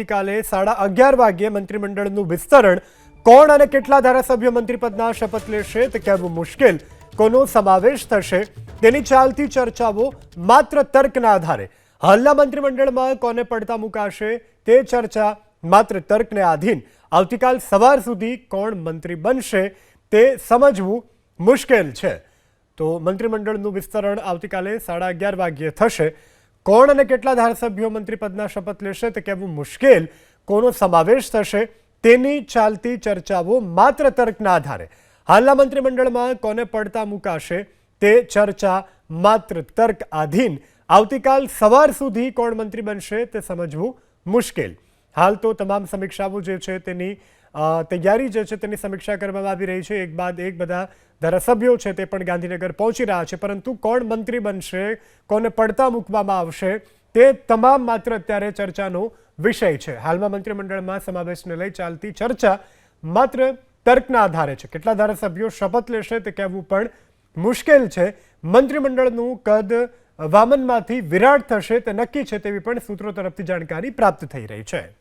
આવતીકાલે સાડા અગિયાર વાગ્યે મંત્રીમંડળનું વિસ્તરણ. કોણ અને કેટલા ધારાસભ્યો મંત્રીપદના શપથ લેશે તે કહેવું મુશ્કેલ. કોનો સમાવેશ થશે તેની ચાલતી ચર્ચાઓ માત્ર તર્કના આધારે. હાલના મંત્રીમંડળમાં કોને પડતા મુકાશે તે ચર્ચા માત્ર તર્કને આધીન. આવતીકાલ સવાર સુધી કોણ મંત્રી બનશે તે સમજવું મુશ્કેલ છે. તો મંત્રીમંડળનું વિસ્તરણ આવતીકાલે સાડા અગિયાર વાગ્યે થશે. કોણ અને કેટલા ધારાસભ્યો મંત્રીપદના શપથ લેશે તે કહેવું મુશ્કેલ. કોનો સમાવેશ થશે તેની ચાલતી ચર્ચાઓ માત્ર તર્કના આધારે. હાલના મંત્રીમંડળમાં કોને પડતા મુકાશે તે ચર્ચા માત્ર તર્ક આધીન. આવતીકાલ સવાર સુધી કોણ મંત્રી બનશે તે સમજવું મુશ્કેલ. હાલ તો તમામ સમીક્ષાઓ જે છે તેની તૈયારી જે છે તેની સમીક્ષા કરવામાં આવી રહી છે. એક બાદ એક બધા ધારાસભ્યો છે તે પણ ગાંધીનગર પહોંચી રહ્યા છે. પરંતુ કોણ મંત્રી બનશે, કોને પડતા મૂકવામાં આવશે, તે તમામ માત્ર અત્યારે ચર્ચાનો વિષય છે. હાલમાં મંત્રીમંડળમાં સમાવેશને લઈ ચાલતી ચર્ચા માત્ર તર્કના આધારે છે. કેટલા ધારાસભ્યો શપથ લેશે તે કહેવું પણ મુશ્કેલ છે. મંત્રીમંડળનું કદ વામનમાંથી વિરાટ થશે તે નક્કી છે તેવી પણ સૂત્રો તરફથી જાણકારી પ્રાપ્ત થઈ રહી છે.